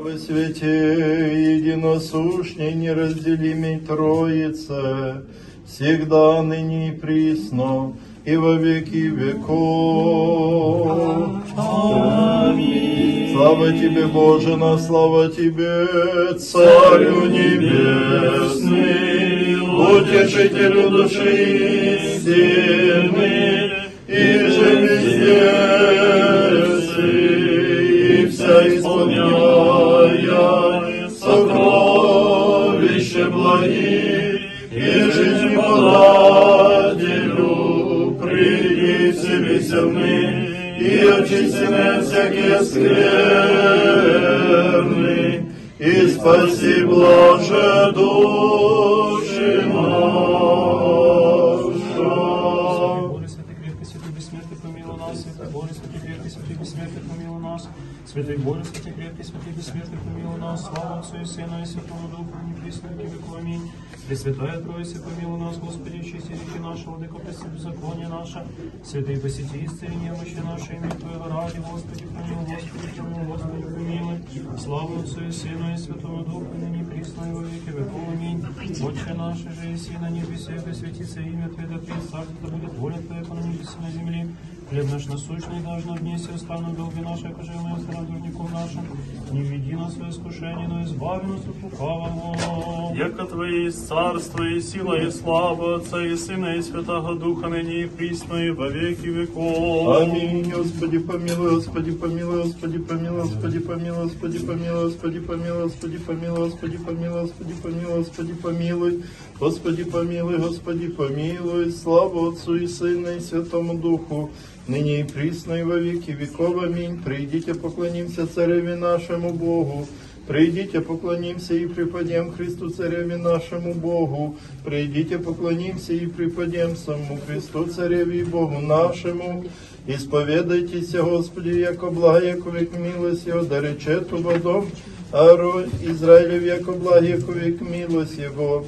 Слава святе, единосущней, неразделимой Троице, всегда, ныне и присно, и во веки веков. Слава Тебе, Боже, на слава Тебе, Царю Небесный, Утешителю души истины, и же везде и вся исполняя и всякие скверны, и спаси блаже души наша. Святый Боже, святый крепкий, святый бессмертный, помилуй нас. Слава Отцу и Сыну и Святому Духу, не присно веки веков. Аминь. Пресвятая Троица, помилуй нас, Господи, очисти реки наши, владыка, прости беззаконие наше. Святые посети, исцели немощи наши, имя Твоего ради, Господи, помилуй, Господи, помилуй, Господи, помилуй. Слава Отцу и Сыну и Святому Духу, ныне присно и во веки веков. Аминь. Отче наш, же еси на небесе, да святится имя Твое, да придет царство, да будет воля Твоя, как на небесе и на земле. Хлеб наш насущный должно днесь и остану долги наши, окажи мы стран должником нашим. Не введи нас в искушение, но избави нас от лукавого. Яко Твоє есть царство, и сила, и слава Отца, и Сына, и Святого Духа, ныне и присно, и во веки веков. Аминь. Господи помилуй, Господи помилуй, Господи помилуй, Господи помилуй, Господи помилуй, Господи помилуй, Господи помилуй, Господи помилуй, Господи помилуй, Господи помилуй, Господи помилуй, Господи помилуй. Слава Отцу и Сыну и Святому Духу, нині і прісно, і во віки віков. Амінь. Прийдіть, і поклонімся цареві нашому Богу. Прийдите, поклонимся и припадем Христу цареві нашому Богу. Прийдите, поклонимся и припадем самому Христу цареві Богу нашему. Исповедайтеся, Господи, яко блага, яко век милость Его, дарече Тубодом, Арой Израилев, яко блага, яко век милость Его.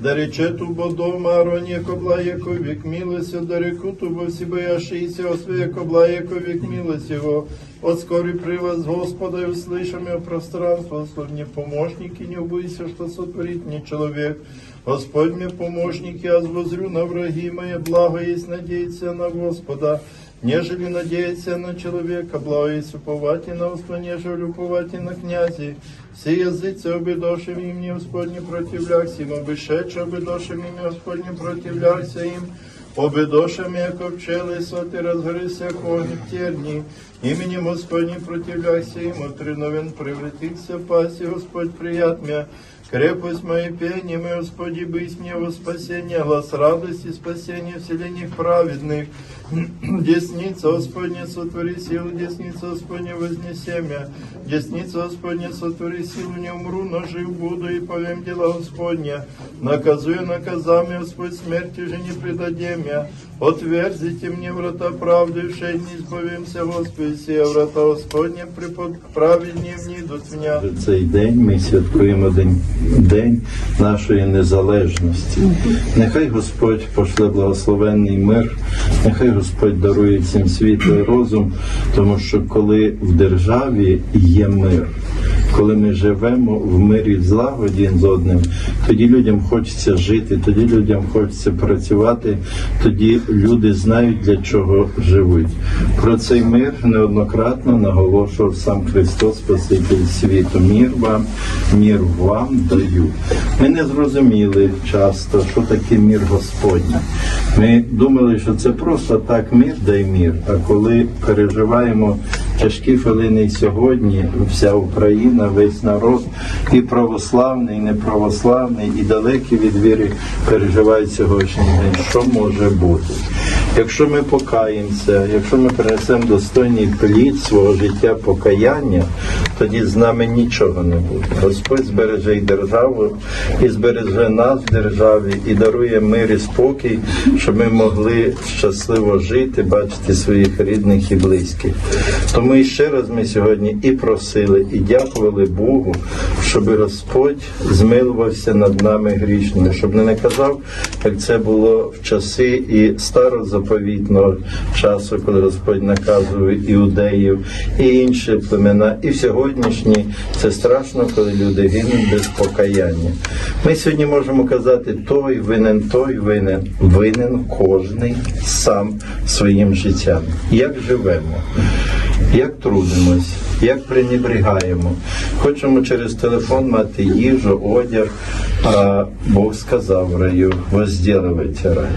Да рече тубо дома, роняко блаєко вік милися, да реку тубо всі бояшися, освіяко блаєко вік милися його. Отскори привоз Господа, и услышим о пространство, словне помощники, не убойся, что сотворит мне чоловік. Господь мне помощник, я звозрю на враги мои, благо есть надеяться на Господа. Нежели надеяться на человека, благо есть уповать и на Господа, нежели уповать и на князей. Все языцы обидошим им, не Господне противляйся им, обешедши обидошим им, Господне противляйся им. Обидошами, яко пчели, соти разгрися коні в терні. Именем Господним противляйся им, превратился в паси, Господь прият мне. Крепость моей пение, мой Господи, быть мне во спасение, глаз радости, спасения вселенных праведных. Десница Господня сотвори силу, десница Господня вознесе меня. Десница Господня сотвори силу, не умру, но жив буду и повем дела Господня. Наказую наказами, Господь, смерти же не предадем я. Отверзите мне врата правды, в шей не избавимся, Господи, сия врата Господня, праведні в меня. Цей день ми святкуємо день, день нашої незалежності. Нехай Господь пошле благословенний мир, нехай Господь дарує всім світло і розум, тому що коли в державі є мир, коли ми живемо в мирі в злагоді з одним, тоді людям хочеться жити, тоді людям хочеться працювати, тоді люди знають для чого живуть. Про цей мир неоднократно наголошував сам Христос, Спаситель світу. Мір вам, мір вам даю. Ми не зрозуміли часто, що таке мір Господній. Ми думали, що це просто так мир дай мір. А коли переживаємо тяжкі хвилини і сьогодні, вся Україна, весь народ, і православний, і неправославний, і далекі від віри переживають сьогоднішній день. Що може бути? Якщо ми покаємося, якщо ми принесемо достойний плід свого життя покаяння, тоді з нами нічого не буде. Господь збереже і державу, і збереже нас в державі, і дарує мир і спокій, щоб ми могли щасливо жити, бачити своїх рідних і близьких. Тому і ще раз ми сьогодні і просили, і дякували Богу, щоб Господь змилувався над нами грішними, щоб не наказав, як це було в часи і старого заповітного часу, коли Господь наказував іудеїв і інші племена. І в сьогоднішній це страшно, коли люди гинуть без покаяння. Ми сьогодні можемо казати, той винен, той винен. Винен кожний сам своїм життям. Як живемо, як трудимось, як пренебрігаємо. Хочемо через телефон мати їжу, одяг, а Бог сказав раю, возділювайте рай.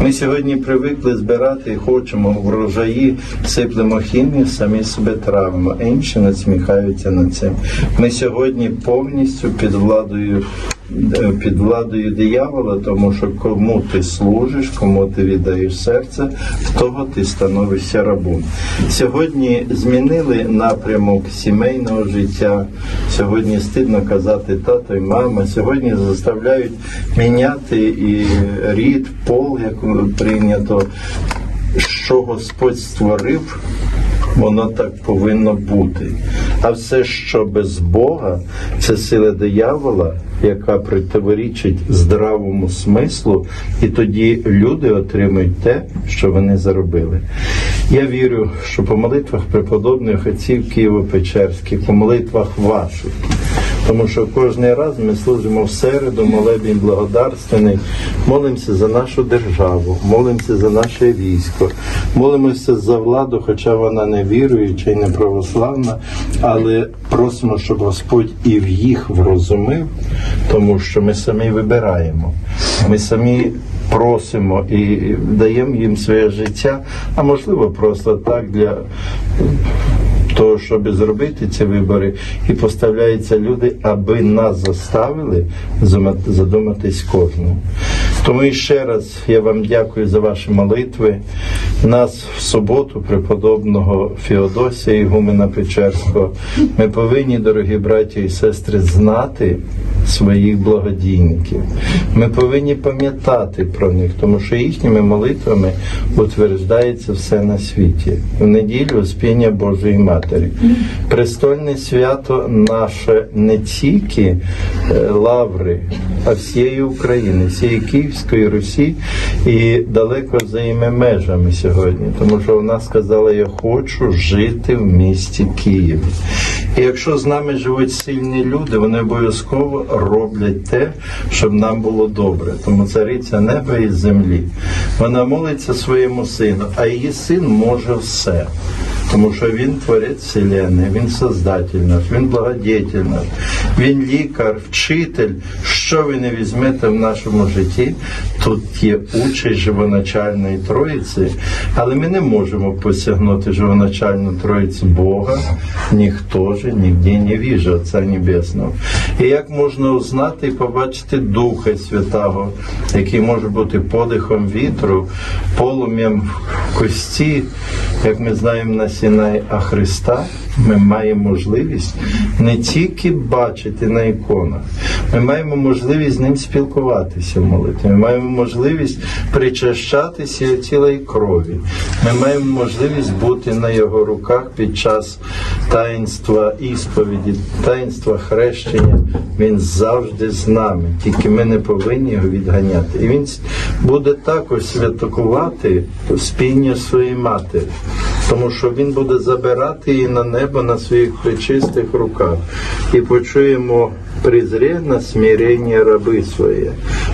Ми сьогодні привикли збирати і хочемо врожаї, сиплемо хімію, самі себе травимо, інші насміхаються над цим. Ми сьогодні повністю під владою. Е, Під владою диявола, тому що кому ти служиш, кому ти віддаєш серце, в того ти становишся рабом. Сьогодні змінили напрямок сімейного життя. Сьогодні стидно казати тато і мама. Сьогодні заставляють міняти і рід, пол, як прийнято, що Господь створив. Воно так повинно бути. А все, що без Бога, це сила диявола, яка противорічить здравому смислу, і тоді люди отримують те, що вони заробили. Я вірю, що по молитвах преподобних отців Києво-Печерських, по молитвах ваших, тому що кожен раз ми служимо в середу, молебень благодарственний, молимося за нашу державу, молимося за наше військо, молимося за владу, хоча вона не віруюча і не православна, але просимо, щоб Господь і в їх врозумив, тому що ми самі вибираємо. Ми самі просимо і даємо їм своє життя, а можливо просто так для того, щоб зробити ці вибори, і поставляються люди, аби нас заставили задуматись кожному. Тому і ще раз я вам дякую за ваші молитви. Нас в суботу, преподобного Феодосія Ігумена Печерського, ми повинні, дорогі браті і сестри, знати своїх благодійників. Ми повинні пам'ятати про них, тому що їхніми молитвами утверждається все на світі. В неділю спіння Божої Матері. Престольне свято наше не тільки е, лаври, а всієї України, всієї Київської Русі і далеко за іми межами сьогодні, тому що вона сказала: Я хочу жити в місті Києві. І якщо з нами живуть сильні люди, вони обов'язково роблять те, щоб нам було добре. Тому цариця неба і землі. Вона молиться своєму сину, а її син може все. Тому що він творець вселенної, він создатель наш, він благодетель наш, він лікар, вчитель. Що ви не візьмете в нашому житті, тут є участь живоначальної Троїці, але ми не можемо посягнути живоначальну Троїцю Бога, ніхто ж нігде не віже Отця Небесного. І як можна узнати і побачити Духа Святого, який може бути подихом вітру, полум'ям кості, як ми знаємо на Сінай, а Христа ми маємо можливість не тільки бачити на іконах, ми маємо можливість з ним спілкуватися в молитві. Ми маємо можливість причащатися його тіла і крові. Ми маємо можливість бути на його руках під час таїнства ісповіді, таїнства хрещення. Він завжди з нами, тільки ми не повинні його відганяти. І він буде також святкувати спіння своєї матері, тому що він буде забирати її на небо на своїх причистих руках. І почуємо презре на смирення раби своє.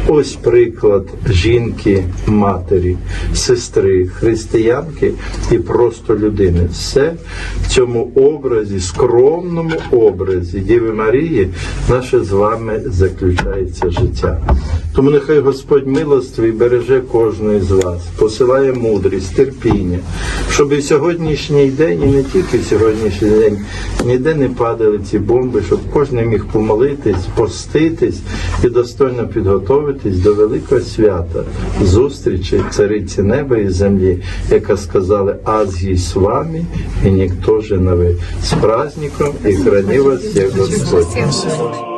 Ось приклад жінки, матері, сестри, християнки і просто людини. Все в цьому образі, скромному образі Діви Марії, наше з вами заключається життя. Тому нехай Господь милостивий береже кожного з вас, посилає мудрість, терпіння, щоб і в сьогоднішній день, і не тільки в сьогоднішній день, ніде не падали ці бомби, щоб кожен міг помолитись, поститись і достойно підготовитись до великого свята, зустрічі цариці неба і землі, яка сказала, аз їй з вами, і ніхто же ви. З праздником і храни вас, як Господь.